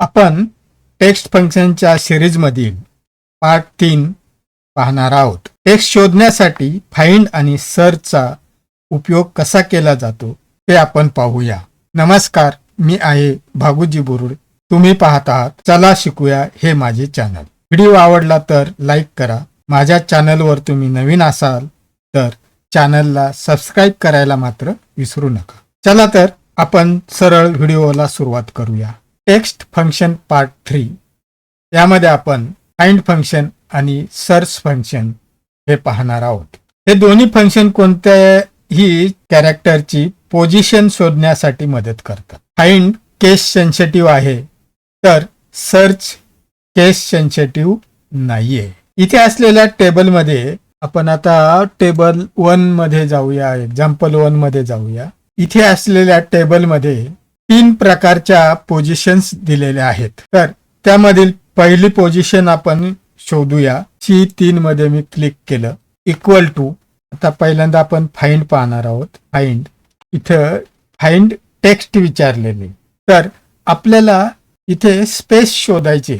आपण टेक्स्ट फंक्शनच्या सिरीजमधील पार्ट तीन पाहणार आहोत. टेक्स्ट शोधण्यासाठी फाइंड आणि सर्चचा उपयोग कसा केला जातो ते आपण पाहूया. नमस्कार मी आहे भागुजी बुरुड. तुम्ही पाहत आहात चला शिकूया हे माझे चॅनल व्हिडिओ आवडला तर लाईक करा. माझ्या चॅनलवर तुम्ही नवीन असाल तर चॅनलला सबस्क्राईब करायला मात्र विसरू नका. चला तर आपण सरळ व्हिडिओला सुरुवात करूया. Text function part three. यामध्ये आपण फाइंड फंक्शन आणि सर्च फंक्शन हे पाहणार आहोत. हे दोन्ही फंक्शन कोणत्याही कॅरेक्टरची पोझिशन शोधण्यासाठी मदत करतात. फाइंड केस सेन्सिटिव्ह आहे तर सर्च केस सेन्सिटिव्ह नाहीये. इथे असलेल्या टेबलमध्ये आपण आता टेबल वनमध्ये जाऊया एक्झाम्पल वनमध्ये जाऊया. इथे असलेल्या टेबलमध्ये तीन प्रकारच्या पोझिशन्स दिलेल्या आहेत. तर त्यामधील पहिली पोझिशन आपण शोधूया. सी तीन मध्ये मी क्लिक केलं. इक्वल टू आता पहिल्यांदा आपण फाइंड पाहणार आहोत. फाइंड इथं फाइंड टेक्स्ट विचारलेले. तर आपल्याला इथे स्पेस शोधायचे.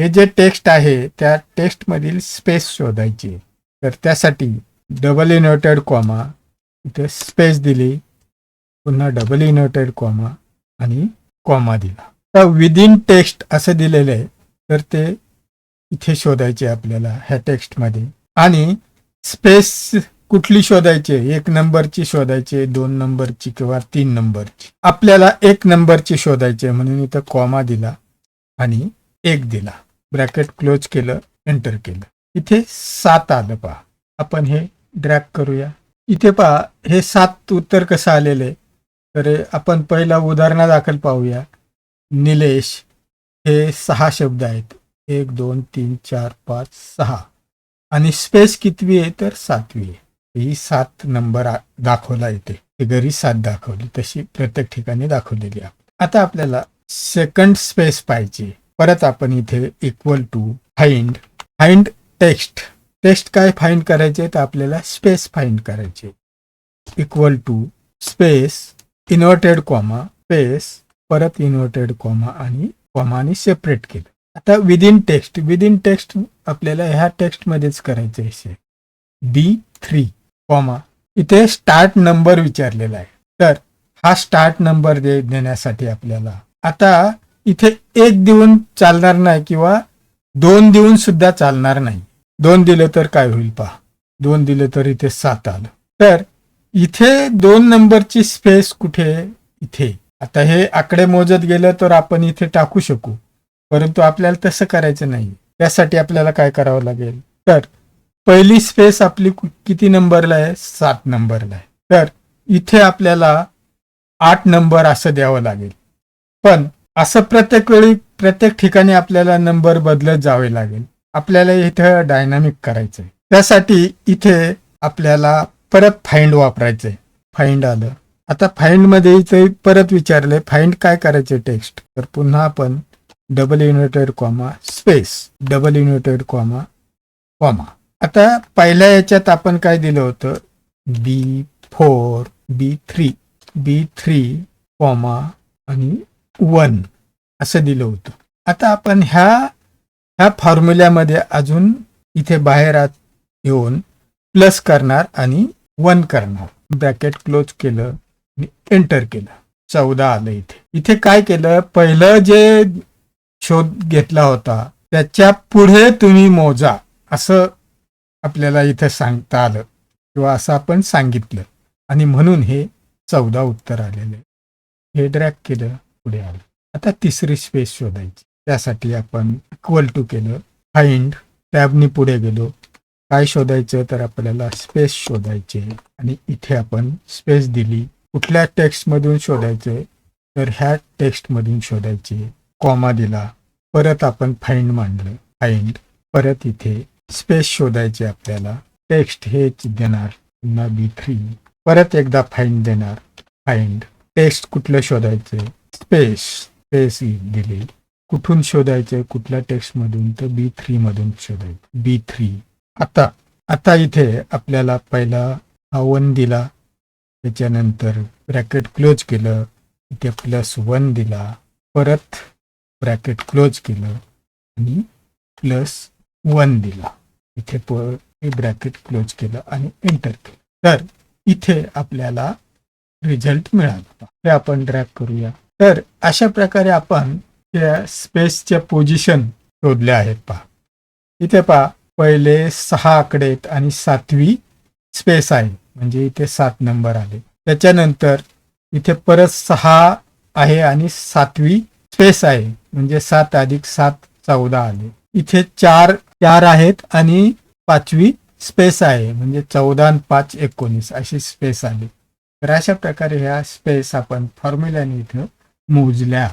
हे जे टेक्स्ट आहे त्या टेक्स्ट मधील स्पेस शोधायची. तर त्यासाठी डबल इन्व्हर्टेड कॉमा इथे स्पेस दिली. पुन्हा डबल इन्व्हर्टेड कॉमा आणि कॉमा दिला. तर विदिन टेक्स्ट असं दिलेलं आहे तर ते इथे शोधायचे आपल्याला ह्या टेक्स्टमध्ये आणि स्पेस कुठली शोधायची? एक नंबरची शोधायची दोन नंबरची किंवा तीन नंबरची आपल्याला एक नंबरची शोधायची म्हणून इथं कॉमा दिला आणि एक दिला. ब्रॅकेट क्लोज केलं एंटर केलं. इथे सात आलं पहा. आपण हे ड्रॅग करूया. इथे पहा हे सात उत्तर कसं आलेले? तर आपण पहिला उदाहरणादाखल पाहूया. निलेश हे सहा शब्द आहेत. एक दोन तीन चार पाच सहा. आणि स्पेस कितवी आहे? तर सातवी आहे. ही सात नंबर दाखवला येते फिगरी सात दाखवली तशी प्रत्येक ठिकाणी दाखवलेली आहे. आता आपल्याला सेकंड स्पेस पाहिजे परत आपण इथे equal to find find text text काय फाइंड करायचे? तर आपल्याला स्पेस फाइंड करायचे. Equal to space inverted comma space परत इन्व्हर्टेड कॉमा आणि कॉमाने सेपरेट केलं. आता विदिन टेक्स्ट विदिन टेक्स्ट आपल्याला ह्या टेक्स्ट मध्येच करायचे आहे बी थ्री कॉमा इथे स्टार्ट नंबर विचारलेला आहे. तर हा स्टार्ट नंबर दे देण्यासाठी आपल्याला. आता इथे एक देऊन चालणार नाही किंवा दोन देऊन सुद्धा चालणार नाही. दोन दिलं तर काय होईल पहा. दोन दिलं तर इथे सात आलं. तर इथे दोन नंबरची स्पेस कुठे? इथे. आता हे आकडे मोजत गेलं तर आपण इथे टाकू शकू. परंतु आपल्याला तसं करायचं नाही. त्यासाठी आपल्याला काय करावं लागेल? तर पहिली स्पेस आपली किती नंबरला आहे? सात नंबरला आहे. तर इथे आपल्याला आठ नंबर असं द्यावं लागेल. पण असं प्रत्येक वेळी प्रत्येक ठिकाणी आपल्याला नंबर बदलत जावे लागेल. आपल्याला इथं डायनामिक करायचंय. त्यासाठी इथे आपल्याला परत फाइंड वापरायचंय. फाइंड आलं. आता फाइंडमध्ये परत विचारलंय फाइंड काय करायचे टेक्स्ट तर पुन्हा आपण double inverted comma space double inverted comma comma आता पहिल्या याच्यात आपण काय दिलं होतं? B four B three B three comma आणि वन असं दिलं होतं. आता आपण ह्या ह्या फॉर्म्युल्यामध्ये अजून इथे बाहेर आत येऊन प्लस करणार आणि वन करणार ब्रॅकेट क्लोज केलं आणि एंटर केलं. चौदा आलं इथे. इथे काय केलं? पहिलं जे शोध घेतला होता त्याच्या पुढे तुम्ही मोजा असं आपल्याला इथे सांगता आलं किंवा असं आपण सांगितलं. आणि म्हणून हे चौदा उत्तर आलेले. हे ड्रॅग केलं पुढे आलं. आता तिसरी स्पेस शोधायची. त्यासाठी आपण इक्वल टू केलं. फाइंड टॅबनी पुढे गेलो. काय शोधायचं तर आपल्याला स्पेस शोधायचे आणि इथे आपण स्पेस दिली. कुठल्या टेक्स्ट मधून शोधायचे? तर ह्या टेक्स्ट मधून शोधायचे. कॉमा दिला. परत आपण फाइंड मांडलं. फाइंड परत इथे स्पेस शोधायचे आपल्याला. टेक्स्ट हेच देणार. पुन्हा बी थ्री परत एकदा फाइंड देणार. फाइंड टेक्स्ट कुठलं शोधायचे? स्पेस स्पेस दिली. कुठून शोधायचे? कुठल्या टेक्स्ट मधून? तर बी थ्री मधून शोधायचं. बी थ्री आता आता इथे आपल्याला पहिला हा वन दिला. त्याच्यानंतर ब्रॅकेट क्लोज केलं. इथे प्लस वन दिला. परत ब्रॅकेट क्लोज केलं. आणि प्लस वन दिला. इथे ब्रॅकेट क्लोज केलं आणि एंटर केलं. तर इथे आपल्याला रिझल्ट मिळाला. हे आपण ड्रॅग करूया. तर अशा प्रकारे आपण त्या स्पेसच्या पोझिशन शोधल्या आहेत पहा. इथे पहा पहिले सहा आकडे आहेत आणि सातवी स्पेस आहे. म्हणजे इथे सात नंबर आले. त्याच्यानंतर इथे परत सहा आहे आणि सातवी स्पेस आहे. म्हणजे सात अधिक सात चौदा आले. इथे चार चार आहेत आणि पाचवी स्पेस आहे. म्हणजे चौदा आणि पाच एकोणीस अशी स्पेस आली. तर अशा प्रकारे ह्या स्पेस आपण फॉर्म्युल्याने इथं मोजल्या.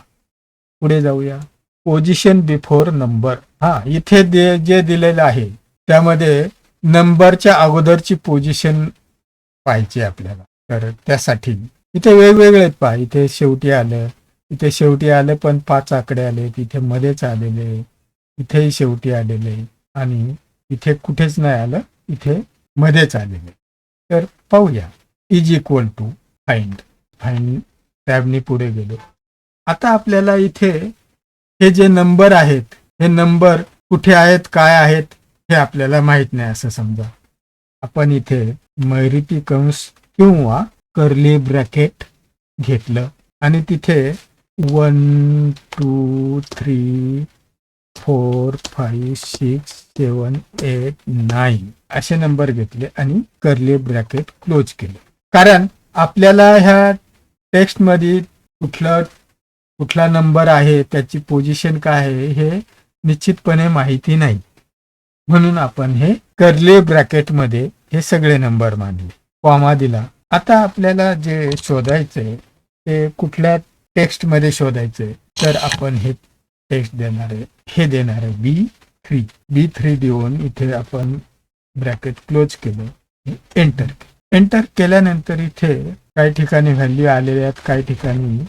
पुढे जाऊया. पोझिशन बिफोर नंबर हा इथे दे जे दिलेलं आहे त्यामध्ये नंबरच्या अगोदरची पोझिशन पाहिजे आपल्याला. तर त्यासाठी इथे वेगवेगळे आहेत पहा. इथे शेवटी आलं इथे शेवटी आलं पण पाच आकडे आले इथे मध्येच आलेले इथेही शेवटी आलेले आणि इथे कुठेच नाही आलं इथे मध्येच आलेले. तर पाहूया. Is equal to find find टॅबनी पुढे गेलो. आता आपल्याला इथे हे जे नंबर आहेत हे नंबर कुठे आहेत काय आहेत हे आपल्याला माहीत नाही असं समजा. आपण इथे मैरिटी कंस किंवा कर्ली ब्रॅकेट घेतलं आणि तिथे one two three four five six seven eight nine असे नंबर घेतले आणि कर्ली ब्रॅकेट क्लोज केले. कारण आपल्याला ह्या टेक्स्टमध्ये कुठलं कुठला नंबर आहे त्याची पोझिशन काय आहे हे निश्चितपणे माहिती नाही. म्हणून आपण हे करले ब्रॅकेटमध्ये हे सगळे नंबर मानले. कॉमा दिला. आता आपल्याला जे शोधायचंय ते कुठल्या टेक्स्टमध्ये शोधायचंय तर आपण हे टेक्स्ट देणार आहे. हे देणार आहे बी थ्री. बी थ्री देऊन इथे आपण ब्रॅकेट क्लोज केलं. एंटर एंटर केल्यानंतर इथे काही ठिकाणी व्हॅल्यू आलेल्या आहेत काही ठिकाणी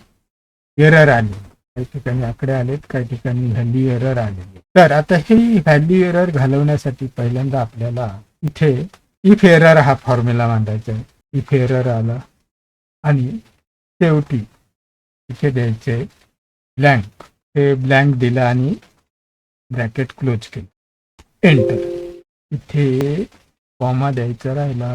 एरर आले. काही ठिकाणी आकडे आलेत काही ठिकाणी व्हॅल्यू एरर आलेली तर आता हे व्हॅल्यू एरर घालवण्यासाठी पहिल्यांदा आपल्याला इथे इफ एरर हा फॉर्म्युला मांडायचा आहे. इफ एरर आला आणि शेवटी इथे द्यायचे ब्लँक हे ब्लँक दिलं आणि ब्रॅकेट क्लोज केलं. एंटर इथे फॉर्मा द्यायचा राहिला.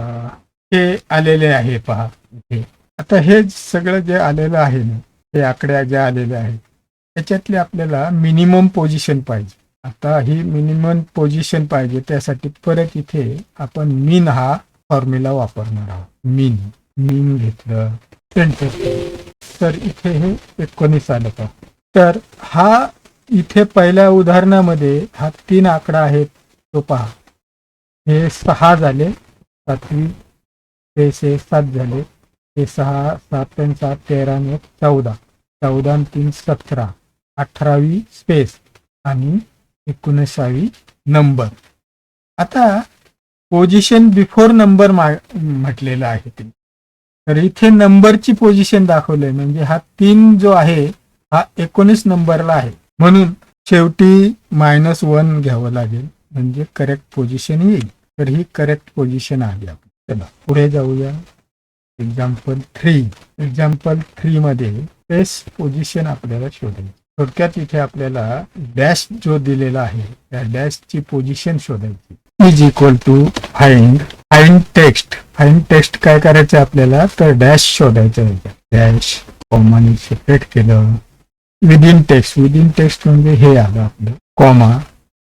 हे आलेले आहे पहा. इथे. आता हे सगळं जे आलेलं आहे ना हे आकड्या ज्या आलेल्या आहेत त्याच्यातले आपल्याला मिनिमम पोझिशन पाहिजे. आता ही मिनिमम पोझिशन पाहिजे त्यासाठी परत इथे आपण मीन हा फॉर्म्युला वापरणार आहोत. मीन मीन घेतलं तर इथे हे एकोणीस आलं का? तर हा इथे पहिल्या उदाहरणामध्ये हा तीन आकडा आहे तो पहा. हे सहा झाले सातवी ते सात झाले हे सहा सात आणि सात तेरा चौदा. चौदा तीन सतरा. अठरावी स्पेस आणि एकोणीसावी नंबर आता पोझिशन बिफोर नंबर म्हटलेलं आहे ते. तर इथे नंबरची पोझिशन दाखवलंय. म्हणजे हा तीन जो आहे हा एकोणीस नंबरला आहे. म्हणून शेवटी मायनस वन घ्यावं लागेल. म्हणजे करेक्ट पोझिशन येईल. तर ही करेक्ट पोझिशन आली आपण चला पुढे जाऊया. Example three example three space position आपल्याला शोधायची थोडक्यात इथे आपल्याला डॅश जो दिलेला आहे त्या डॅशची पोझिशन शोधायची. Is equal to find find text find text काय करायचं आपल्याला? तर डॅश शोधायचं आहे. डॅश कॉमाने सेपरेट केलं. विदिन टेक्स्ट विदिन टेक्स्ट म्हणजे हे आलं आपलं. कॉमा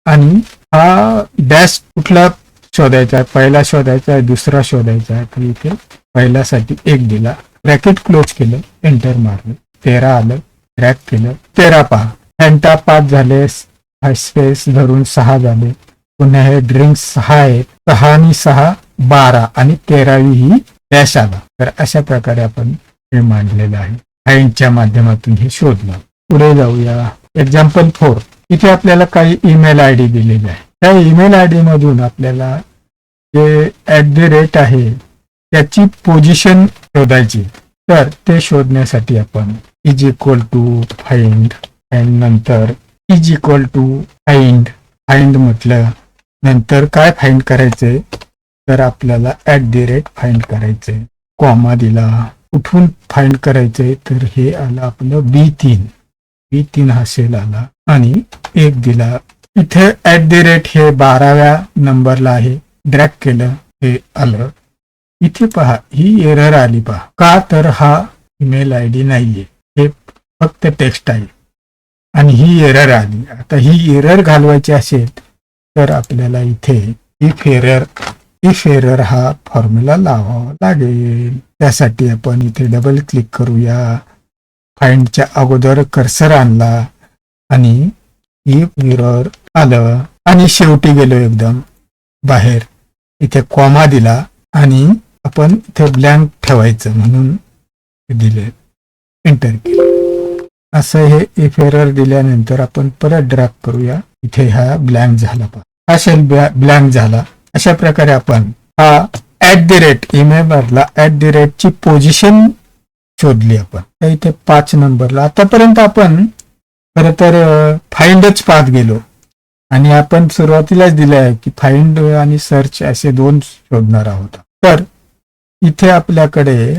आणि हा डॅश कुठला शोधायचा आहे? पहिला शोधायचा आहे दुसरा शोधायचा आहे. तर इथे पहिल्यासाठी एक दिला. ब्रॅकेट क्लोज केलं. एंटर मारलं. तेरा आलं क्रॅक केलं तेरा पहा फॅन्टा पाच झाले स्पेस धरून सहा झाले. पुन्हा हे ड्रिंक सहा आहे सहा आणि सहा बारा आणि तेरावी ही डॅश आला. तर अशा प्रकारे आपण हे मांडलेलं आहे. फाईनच्या माध्यमातून हे शोधलं. पुढे जाऊया. एक्झाम्पल फोर इथे आपल्याला काही ईमेल आय डी दिलेली आहे. त्या ईमेल आय डी मधून आपल्याला जे ऍट द रेट आहे त्याची पोझिशन शोधायची. तर ते शोधण्यासाठी आपण is equal to find find नंतर is equal to find find म्हटलं नंतर काय फाइंड करायचंय तर आपल्याला ऍट द रेट फाइंड करायचंय कॉमा दिला. कुठून फाइंड करायचंय तर हे आलं आपलं बी तीन. बी तीन हा सेल आला. आणि एक दिला. इथे ऍट दी रेट हे बाराव्या नंबरला आहे. ड्रॅक केलं. हे आलं. इथे पहा ही एरर आली पहा. का तर हा ईमेल आय डी नाहीये. हे फक्त टेक्स्ट आहे. आणि ही एरर आली. आता ही एरर घालवायची असेल तर आपल्याला इथे इफ एरर इफ एरर हा फॉर्म्युला लावावा लागेल. त्यासाठी आपण इथे डबल क्लिक करूया. फाइंडच्या अगोदर कर्सर आणला आणि इफ एरर आलं. आणि शेवटी गेलो एकदम बाहेर. इथे कॉमा दिला आणि आपण इथे ब्लँक ठेवायचं म्हणून दिले. एंटर केलं. असं हे इफ एरर दिल्यानंतर आपण परत ड्रॅग करूया. इथे हा ब्लँक झाला हा शेल ब्लँक झाला. अशा प्रकारे आपण हा ऍट दी रेट ईमेल मधला ऍट द रेट ची पोझिशन शोधली आपण. तर इथे पाच नंबरला आतापर्यंत आपण खर तर फाइंडच पाहत गेलो. आणि आपण सुरुवातीलाच दिले आहे की फाइंड आणि सर्च असे दोन शोधणार आहोत तर इथे आपल्याकडे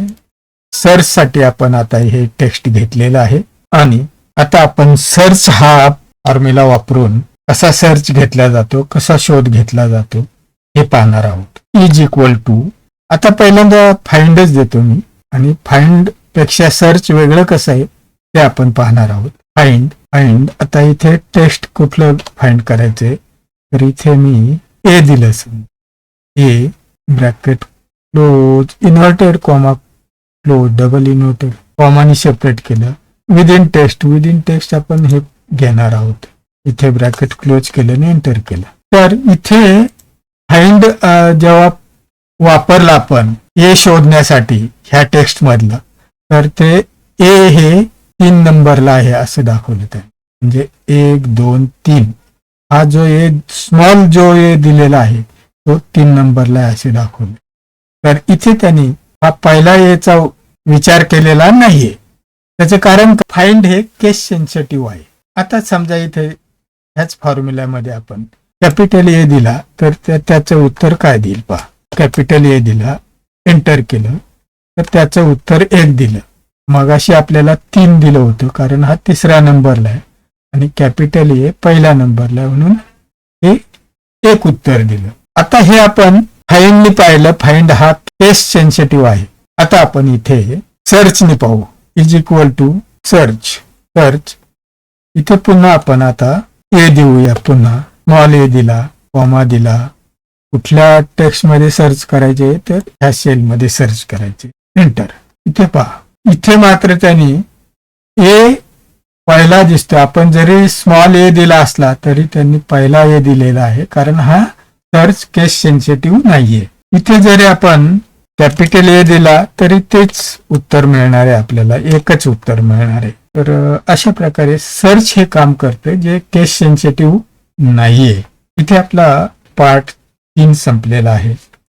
सर्च साठी आपण आता हे टेक्स्ट घेतलेलं आहे. आणि आता आपण सर्च हा फॉर्म्युला वापरून कसा सर्च घेतला जातो कसा शोध घेतला जातो हे पाहणार आहोत. इज इक्वल टू आता पहिल्यांदा फाइंडच देतो मी. आणि फाइंडपेक्षा सर्च वेगळं कसं आहे ते आपण पाहणार आहोत. फाइंड फाइंड आता इथे टेक्स्ट कुठलं फाइंड करायचंय तर इथे मी ए दिलं A bracket close inverted comma close double inverted कॉमाने separate केलं. विदिन टेक्स्ट विदिन टेक्स्ट आपण हे घेणार आहोत. इथे ब्रॅकेट क्लोज केलं आणि एंटर केलं. तर इथे फाइंड जेव्हा वापरला आपण ए शोधण्यासाठी ह्या टेक्स्ट मधलं तर ते ए हे तीन नंबरला आहे असं दाखवलं आहे म्हणजे एक दोन तीन. हा जो ए स्मॉल जो ए दिलेला आहे तो तीन नंबरला आहे असे दाखवले. तर इथे त्यांनी हा पहिला याचा विचार केलेला नाहीये. त्याचं कारण फाइंड हे केस सेन्सिटिव्ह आहे. आता समजा इथे ह्याच फॉर्म्युल्यामध्ये आपण कॅपिटल ए दिला तर त्याचं उत्तर काय देईल पहा. कॅपिटल ए दिला एंटर केलं तर त्याचं उत्तर एक दिलं. मगाशी आपल्याला तीन दिलं होतं कारण हा तिसऱ्या नंबरला आहे. आणि कॅपिटल ए पहिल्या नंबरला आहे म्हणून हे एक उत्तर दिलं. आता हे आपण फाइंडनी पाहिलं. फाईंड हा केस सेन्सिटिव्ह आहे. आता आपण इथे सर्चने पाहू. Is equal to search search इथे पुन्हा आपण आता ए देऊया. पुन्हा स्मॉल ए दिला कॉमा दिला. कुठल्या टेक्स्टमध्ये सर्च करायचे तर ह्या सेल मध्ये सर्च करायचे. एंटर इथे पहा. इथे मात्र त्यांनी ए पहिला दिसतो आपण जरी स्मॉल ए दिला असला तरी त्यांनी पहिला ए दिलेला आहे. कारण हा सर्च केस सेन्सिटिव्ह नाहीये. इथे जरी आपण कॅपिटल ए दिला तरी तेच उत्तर मिळणार आहे आपल्याला. एकच उत्तर मिळणार आहे. तर अशा प्रकारे सर्च हे काम करते जे केस सेन्सिटिव्ह नाहीये. इथे आपला पार्ट तीन संपलेला आहे.